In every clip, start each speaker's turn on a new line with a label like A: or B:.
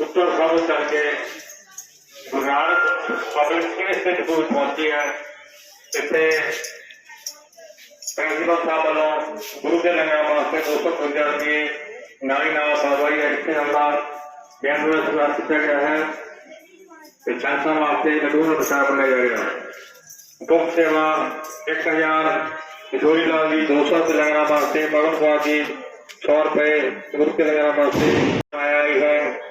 A: उत्तर प्रमुख करके गुरु public institute पहुँची है। इतने प्रिंसिपल साहब वालों गुरु के लंगर वास्ते दो सौ पंजा रुपये नारी नाम कार्रवाई है इसके हमारा किया गया है। वास्ते बनाया है। गुप्त सेवा, एक हज़ार किशोरी लाल जी दो सौ रुपये वास्ते कुमार जी सौ रुपए, गुरु के लंगर वास्ते आया है।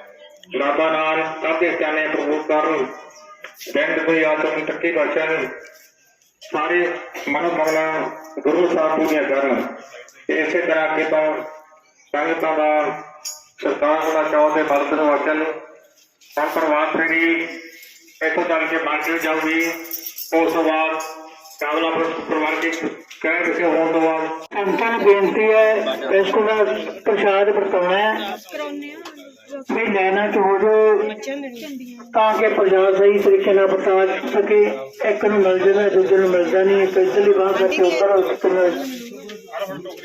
A: ਗੁਲਾਬਾ ਨਾਲ ਕਾਤੇ ਚਾਨੇ ਪ੍ਰਭੂ ਕਰਨ ਬੈਂਡ ਕੋਈ ਆਤਮ ਟੱਕੀ ਬਚਨ ਸਾਰੇ ਮਨ ਮਗਲਾ ਗੁਰੂ ਸਾਹਿਬ ਪੂਰੀਆਂ ਕਰਨ ਤੇ ਇਸੇ ਤਰ੍ਹਾਂ ਅੱਗੇ ਤੋਂ ਸੰਗਤਾਂ ਦਾ ਸਰਕਾਰ ਦਾ ਚਾਹੁੰਦੇ ਬਲਦ ਨੂੰ ਅਚਲ ਹੁਣ ਪ੍ਰਵਾਨ ਫੇਰੀ ਇੱਥੋਂ ਚੱਲ ਕੇ ਮਾਰਕੀਟ ਜਾਊਗੀ। ਉਸ ਤੋਂ ਬਾਅਦ ਕਾਬਲਾ ਪਰਿਵਾਰ ਦੇ ਕਹਿ ਵਿਖੇ ਹੋਣ ਤੋਂ ਬਾਅਦ
B: ਸੰਤਾਂ ਨੂੰ ਬੇਨਤੀ ਹੈ ਇਸ ਕੋਲ ਪ੍ਰਸ਼ਾਦ ਵਰਤਾਉਣਾ ਹੈ। ਵੀ ਲੈਣਾ ਚ ਹੋ ਜੋ ਤਾਂ ਕਿ ਪ੍ਰਸ਼ਾਦ ਸਹੀ ਤਰੀਕੇ ਨਾਲ ਵਰਤਾ ਸਕੇ। ਇੱਕ ਨੂੰ ਮਿਲ ਜਾਵੇ ਦੂਜੇ ਨੂੰ ਮਿਲਦਾ ਨਹੀਂ। ਇੱਕ ਇਧਰਲੀ ਬਾਹ ਕਰਕੇ ਉੱਪਰ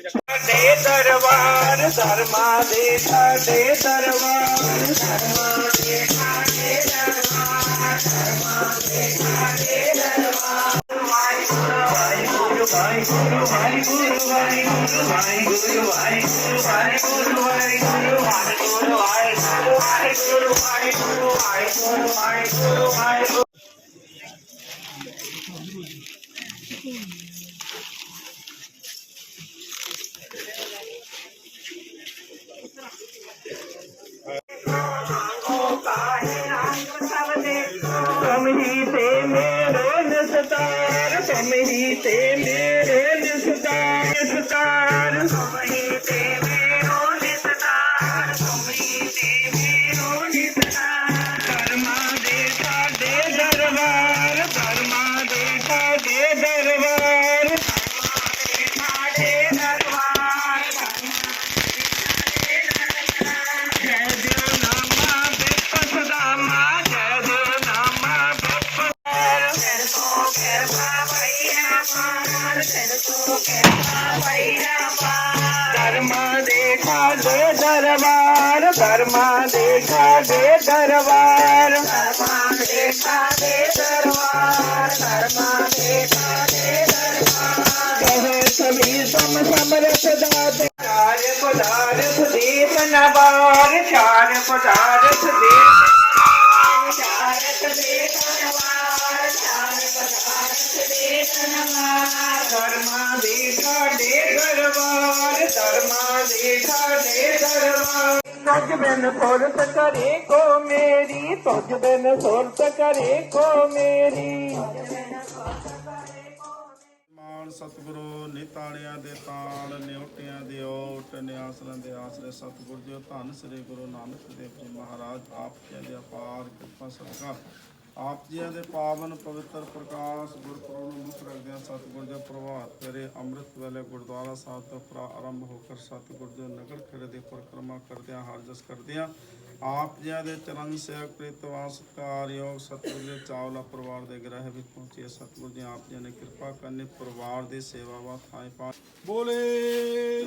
B: ਸਾਡੇ ਦਰਬਾਰ ਧਰਮਾ ਦੇ ਸਾਡੇ ਦਰਬਾਰ ਧਰਮਾ ਦੇ ਸਾਡੇ ਦਰਬਾਰ ਧਰਮਾ ਦੇ ਸਾਡੇ ਦਰਬਾਰ। ਵਾਹਿਗੁਰੂ ਵਾਹਿਗੁਰੂ ਵਾਹਿਗੁਰੂ ਵਾਹਿਗੁਰੂ ਵਾਹਿਗੁਰੂ ਵਾਹਿਗੁਰੂ ਵਾਹਿਗੁਰੂ ਵਾਹਿਗੁਰੂ ਵਾਹਿਗੁਰੂ ਵਾਹਿਗੁਰੂ ਵਾਹਿਗੁਰੂ ਵਾਹਿਗੁਰੂ ਵਾਹਿਗੁਰੂ ਵਾਹਿਗੁਰੂ Team ਦੇ ਦਰਬਾਰ ਧਰਮਾ ਦੇ ਖਾਦੇ ਦਰਬਾਰ। ਧਰਮਾ ਦੇ ਖਾਦੇ ਦਰਬਾਰ ਧਰਮਾ ਦੇ ਖਾਦੇ ਦਰਬਾਰ। ਕਹੇ ਸਭੀ ਸਮ ਸਮਰਥ ਦਾਤੇ। ਚਾਰ ਪਦਾਰਥ ਦੇਤ ਨਵਾਰ ਚਾਰ ਪਦਾਰਥ ਦੇਤ भारत वेतनवा भारत भारत वेतनवा धर्मा देशा दे दरबार धर्मा देशा दे दरबार तुझ बिन सोरत करे को मेरी तुझ बिन सोरत करे को
C: मेरी ਸਤਿਗੁਰੂ, ਨਿਤਾਣਿਆਂ ਦੇ ਤਾਲ, ਨਿਉਟਿਆਂ ਦੇ ਓਟ ਨਿਆਸਰਾਂ ਦੇ ਆਸਰੇ ਸਤਿਗੁਰ ਜੀ ਧੰਨ ਸ੍ਰੀ ਗੁਰੂ ਨਾਨਕ ਦੇਵ ਜੀ ਮਹਾਰਾਜ, ਆਪ ਜੀ ਦੇ ਅਪਾਰ ਕਿਰਪਾ ਸਦਕਾ ਆਪ ਜੀ ਦੇ ਪਾਵਨ ਪਵਿੱਤਰ ਪ੍ਰਕਾਸ਼ ਗੁਰਪੁਰਬ ਨੂੰ ਮੁੱਖ ਰੱਖਦਿਆਂ ਸਤਿਗੁਰ ਦੇ ਪ੍ਰਭਾਤ ਫੇਰੇ ਅੰਮ੍ਰਿਤ ਵੇਲੇ ਗੁਰਦੁਆਰਾ ਸਾਹਿਬ ਤੋਂ ਪ੍ਰਾ ਹੋ ਕਰ ਸਤਿਗੁਰ ਦੇ ਨਗਰ ਖੇੜੇ ਦੀ ਪਰਿਕਰਮਾ ਕਰਦਿਆਂ ਹਰ ਜਸ ਕਰਦਿਆਂ ਆਪ ਜੀ ਦੇ ਚਰਨ ਸੇਵਕ ਪ੍ਰੀਤਵਾਨ ਸਤਿਕਾਰਯੋਗ ਸਤਿਗੁਰ ਦੇ ਚਾਵਲਾ ਪਰਿਵਾਰ ਦੇ ਗ੍ਰਹਿ ਵਿੱਚ ਪਹੁੰਚੇ ਸਤਿਗੁਰ ਜੀ ਆਪ ਜੀ ਨੇ ਕਿਰਪਾ ਕਰਨੀ ਪਰਿਵਾਰ ਦੀ ਸੇਵਾ ਵਾ ਥਾਂ ਪਾ ਬੋਲੇ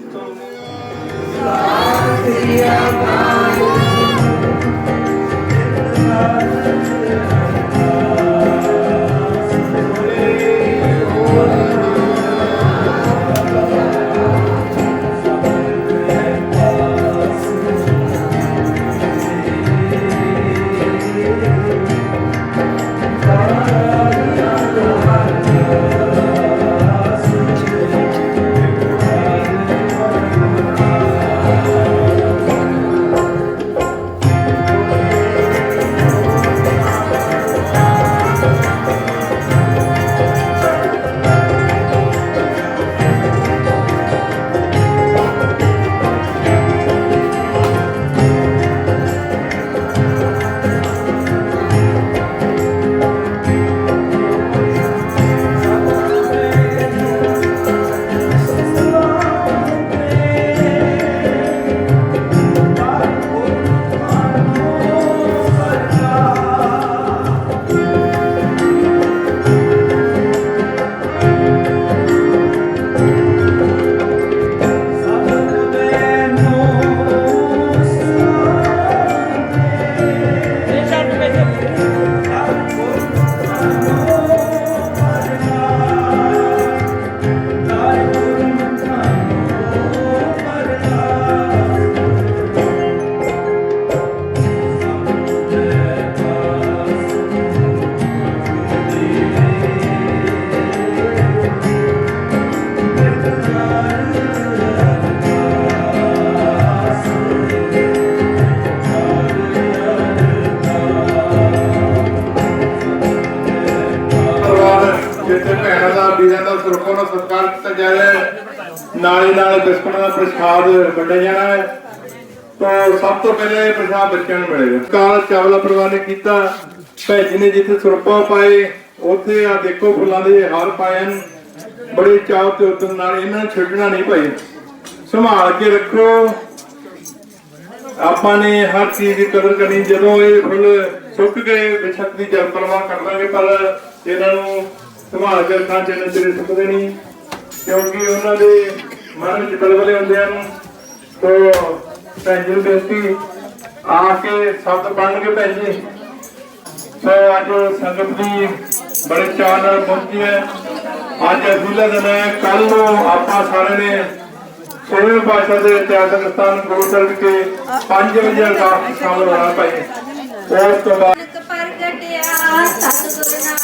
D: ਵੀਰਾਂ ਦਾ ਸਰਪੋਂ ਦਾ ਸਤਿਕਾਰ ਕੀਤਾ ਜਾ ਰਿਹਾ ਹੈ। ਨਾਲ ਹੀ ਨਾਲ ਬਿਸਕੁਟਾਂ ਦਾ ਪ੍ਰਸ਼ਾਦ ਵੰਡਿਆ ਜਾਣਾ ਹੈ। ਤੋਂ ਸਭ ਤੋਂ ਪਹਿਲੇ ਪ੍ਰਸ਼ਾਦ ਬੱਚਿਆਂ ਨੂੰ ਮਿਲੇਗਾ ਕਾਲ ਚਾਵਲਾ ਪਰਿਵਾਰ ਨੇ ਕੀਤਾ। ਭੈਜੀ ਨੇ ਜਿੱਥੇ ਸਰਪੋਂ ਪਾਏ, ਉੱਥੇ ਆ ਦੇਖੋ ਫੁੱਲਾਂ ਦੇ ਹਾਰ ਪਾਏ ਹਨ। ਬੜੇ ਚਾਅ ਤੇ ਉਤਨ ਨਾਲ ਇਹਨਾਂ ਛੱਡਣਾ ਨਹੀਂ ਭਾਈ। ਸੰਭਾਲ ਕੇ ਰੱਖੋ। ਆਪਾਂ ਨੇ ਹਰ ਚੀਜ਼ ਦੀ ਕਦਰ ਕਰਨੀ। ਜਦੋਂ ਇਹ ਫੁੱਲ ਸੁੱਕ ਗਏ, ਬਿਸ਼ੱਕ ਦੀ ਜਲ ਪਰਵਾਹ ਕਰ ਲਾਂਗੇ, ਪਰ ਇਹਨਾਂ ਨੂੰ ਸੰਭਾਲ ਕੇ ਰੱਖਣਾ ਜਿੰਨੇ ਚਿਰ ਸੁੱਕਦੇ ਨਹੀਂ ਕਿਉਂਕਿ ਉਹਨਾਂ ਦੇ ਮਨ ਵਿੱਚ ਬਲਬਲੇ ਹੁੰਦੇ ਹਨ। ਤੋ ਭੈਣ ਜੀ ਬੇਨਤੀ, ਆ ਕੇ ਸ਼ਬਦ ਪੜ੍ਹਨਗੇ ਭੈਣ ਜੀ। ਸੋ ਅੱਜ ਸੰਗਤ ਦੀ ਬੜੇ ਚਾਅ ਨਾਲ ਪਹੁੰਚੀ ਹੈ। ਅੱਜ ਅਖੀਲਾ ਦਿਨ ਹੈ ਕੱਲ ਨੂੰ ਆਪਾਂ ਸਾਰਿਆਂ ਨੇ ਛੇਵੇਂ ਪਾਤਸ਼ਾਹ ਦੇ ਇਤਿਹਾਸਕ ਸਥਾਨ ਗੁਰੂ ਸਾਹਿਬ ਕੇ 5 ਵਜੇ ਅਰਦਾਸ ਵਿੱਚ ਸ਼ਾਮਲ ਹੋਣਾ ਭਾਈ। ਉਸ ਤੋਂ ਬਾਅਦ
E: ਪ੍ਰਗਟਿਆ, ਸਤਿਗੁਰੂ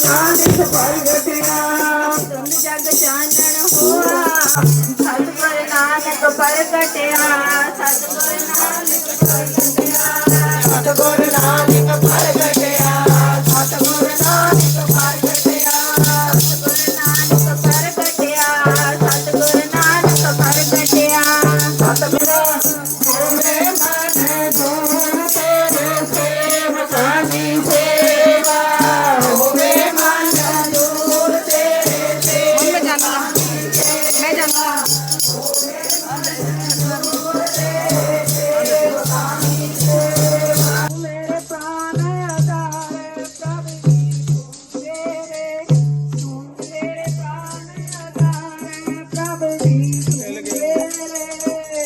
E: ਸਤਿਗੁਰ